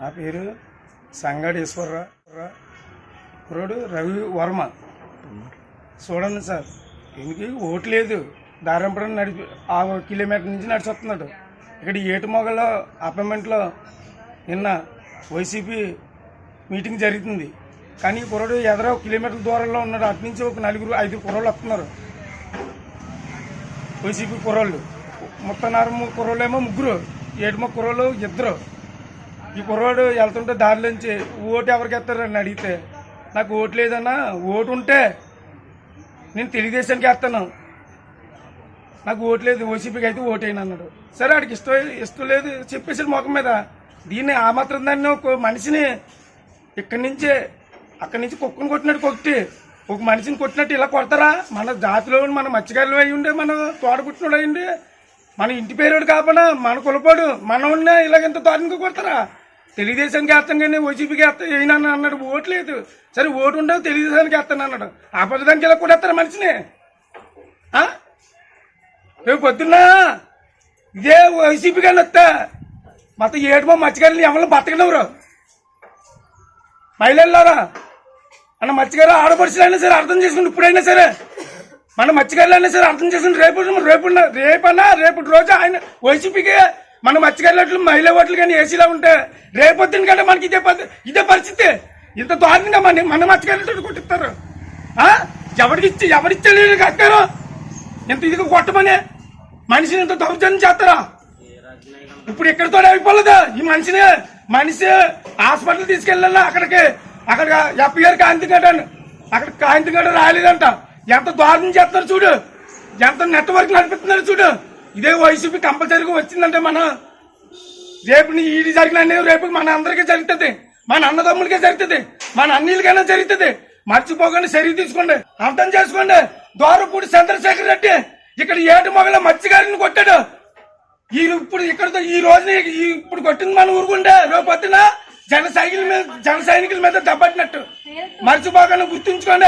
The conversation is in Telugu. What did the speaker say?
నా పేరు సంగడేశ్వరరావు కుర్రోడు రవి వర్మ. చూడండి సార్ దీనికి ఓటు లేదు. దారంపడం నడిపి ఆ కిలోమీటర్ నుంచి నడిచొస్తున్నాడు. ఇక్కడ ఏటుమొగలో అపార్ట్మెంట్లో నిన్న వైసీపీ మీటింగ్ జరుగుతుంది కానీ ఈ ఎదరో కిలోమీటర్ల దూరంలో ఉన్నాడు. అటు నుంచి ఒక నలుగురు ఐదు కుర్రోళ్ళు వస్తున్నారు. వైసీపీ కుర్రోళ్ళు. ముత్తనారు కుర్రోళ్ళు ఏమో ముగ్గురు ఏడుమో కుర్రోళ్ళు ఇద్దరు. ఈ కుర్రవాడు వెళ్తుంటే దారిలోంచి ఓటు ఎవరికి వేస్తారని అడిగితే నాకు ఓటు లేదన్నా ఓటు ఉంటే నేను తెలుగుదేశానికి వేస్తాను. నాకు ఓటు లేదు ఓసీపీకి అయితే ఓటు అన్నాడు. సరే ఆడికి ఇష్టం ఇష్టం లేదు చెప్పేసాడు ముఖం మీద. దీన్ని ఆ మాత్రం దాన్ని ఒక మనిషిని ఇక్కడి నుంచే అక్కడి నుంచి కుక్కను కొట్టినట్టు కొట్టి ఒక మనిషిని కొట్టినట్టు ఇలా కొడతారా? మన జాతిలో మన మత్స్యకారులు అయి ఉండే మన తోట పుట్టినోడు అయ్యిండే మన ఇంటి పేరుడు కాకుండా మన కులపాడు మన ఉన్న ఇలాగెంత దారుణంగా కొడతారా? తెలుగుదేశానికి వేస్తాం కానీ వైసీపీకి వేస్తాం ఏనన్నా అన్నాడు ఓటు లేదు. సరే ఓటు ఉండవు తెలుగుదేశానికి వేస్తాను అన్నాడు. ఆ పద్ధతికి ఇలా కూడా వేస్తారు మనిషిని. రేపు పొద్దున్న ఇదే వైసీపీ కానీ వస్తా. మొత్తం ఏడుమో మత్స్యకారులు ఎవరు బతకనవరు మహిళల్లోరా మన మత్స్యకారు ఆడపడుచులైనా సరే అర్థం చేసుకుని ఇప్పుడైనా సరే మన మత్స్యకారులైనా సరే అర్థం చేసుకుని రేపు రేపు రేపన్నా రేపు రోజు ఆయన వైసీపీకి మన మత్స్యకారులు మహిళా ఓట్లు కానీ ఏసీలో ఉంటే రేపొద్దున కంటే మనకి ఇదే ఇదే పరిస్థితి. ఇంత దారుణంగా మన మన మత్స్యకారులతో కొట్టిస్తారు. ఆ? ఎవరిచ్చలేదు ఎవరిచ్చే కట్టారు ఇంత ఇది కొట్టమని? మనిషిని ఇంత దౌర్జన్యం చేస్తారా? ఇప్పుడు ఎక్కడితో అయిపోలేదు. ఈ మనిషిని మనిషి హాస్పిటల్ తీసుకెళ్ళాలా? అక్కడికి అక్కడ ఎఫ్ఐఆర్ కాంతి గడ్డ అక్కడ కాంతిగడ్డ రాలేదంట ఎంత దారుణం చేస్తారు చూడు. ఎంత నెట్వర్క్ నడిపిస్తున్నారు చూడు. ఇదే వైసీపీ కంపల్సరీగా వచ్చిందంటే మన రేపు ఈడి జరిగిన రేపు మన అందరికీ జరుగుతుంది. మన అన్నదమ్ములకే జరుగుతుంది. మన అన్నిలకైనా జరుగుతుంది. మర్చిపోకుండా చర్య తీసుకోండి. అర్థం చేసుకోండి. దోరపూడి చంద్రశేఖర్ రెడ్డి ఇక్కడ ఏటు మొగల మత్స్యగారిని కొట్టాడు. ఈ ఇప్పుడు ఇక్కడ ఈ రోజున ఈ- ఇప్పుడు కొట్టింది మన ఊరుకుంటే రేపు పొద్దున జన సైకిల్ మీద జన సైనికుల మీద దెబ్బట్టినట్టు మర్చిపోకుండా గుర్తుంచుకోండి.